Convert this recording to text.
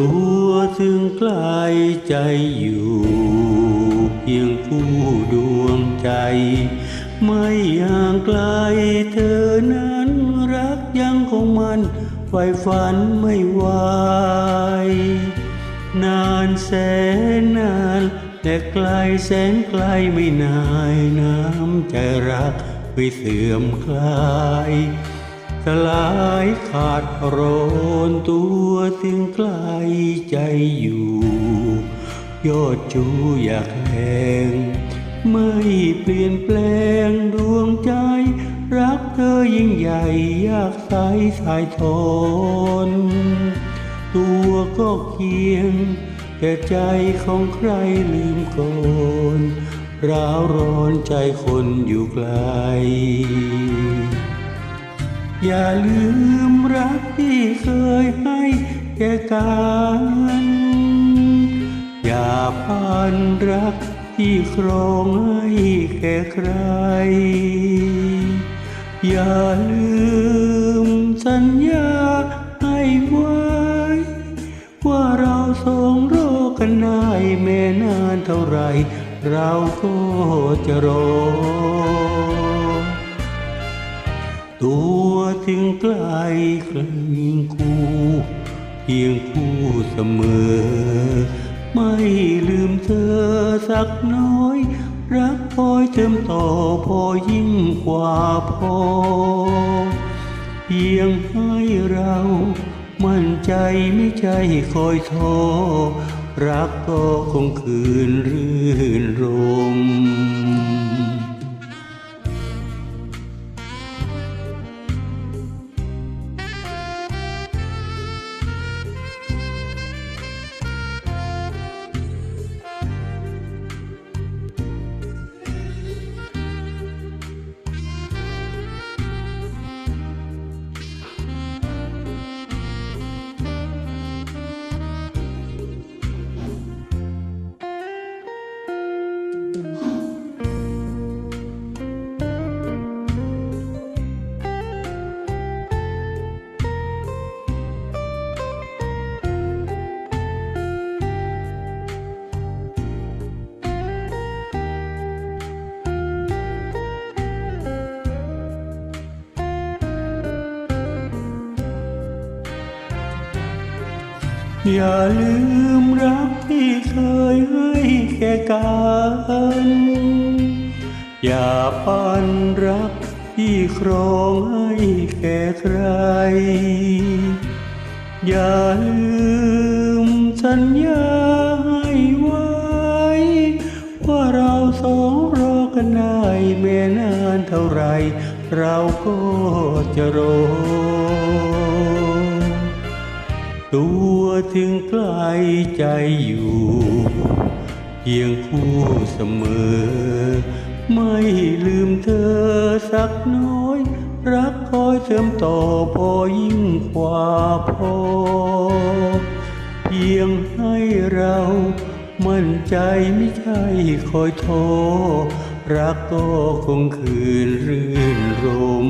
ตัวถึงไกลใจอยู่เพียงผู้ดวงใจ ไม่ห่างไกลเธอนั้นรักยังคงมันไฟฝันไม่ไหวนานแสนนานแต่ไกลแสนไกลไม่นายน้ำใจรักไปเสื่อมคลาย สลายขาดโรนตัวถึงไกลใจอยู่ ยอดจูอยากแหงไม่เปลี่ยนแปลงดวงใจ รักเธอยิ่งใหญ่อยากใสสายทน ตัวก็เคียง แต่ใจของใครลืมก่อนร้าวร้อนใจคนอยู่ไกล อย่าลืมรักที่เคยให้แก่กัน อย่าผ่านรักที่ครองให้แก่ใคร อย่าลืมสัญญาให้ไว้ ว่าเราสองรอกันได้แม้นานเท่าไร เราก็จะรอ ถึงไกลใคลึงคู่เพียงคู่เสมอ ไม่ลืมเธอสักน้อย รักคอยเติมต่อพอยิ่งกว่าพอ เพียงให้เรามั่นใจไม่ใจคอยท้อรักก็คงคืนรื่นรม อย่าลืมรักที่เคยให้แก่กัน อย่าปันรักที่ครองให้แก่ใคร อย่าลืมสัญญาให้ไว้ ว่าเราสองรอกันได้แม้นานเท่าไร เราก็จะรอ ตัวถึงไกลใจอยู่ เพียงคู่เสมอ ไม่ลืมเธอสักน้อย รักคอยเติมต่อพอยิ่งกว่าพอ เพียงให้เรามั่นใจไม่ใช่คอยท้อรักก็คงคืนรื่นรม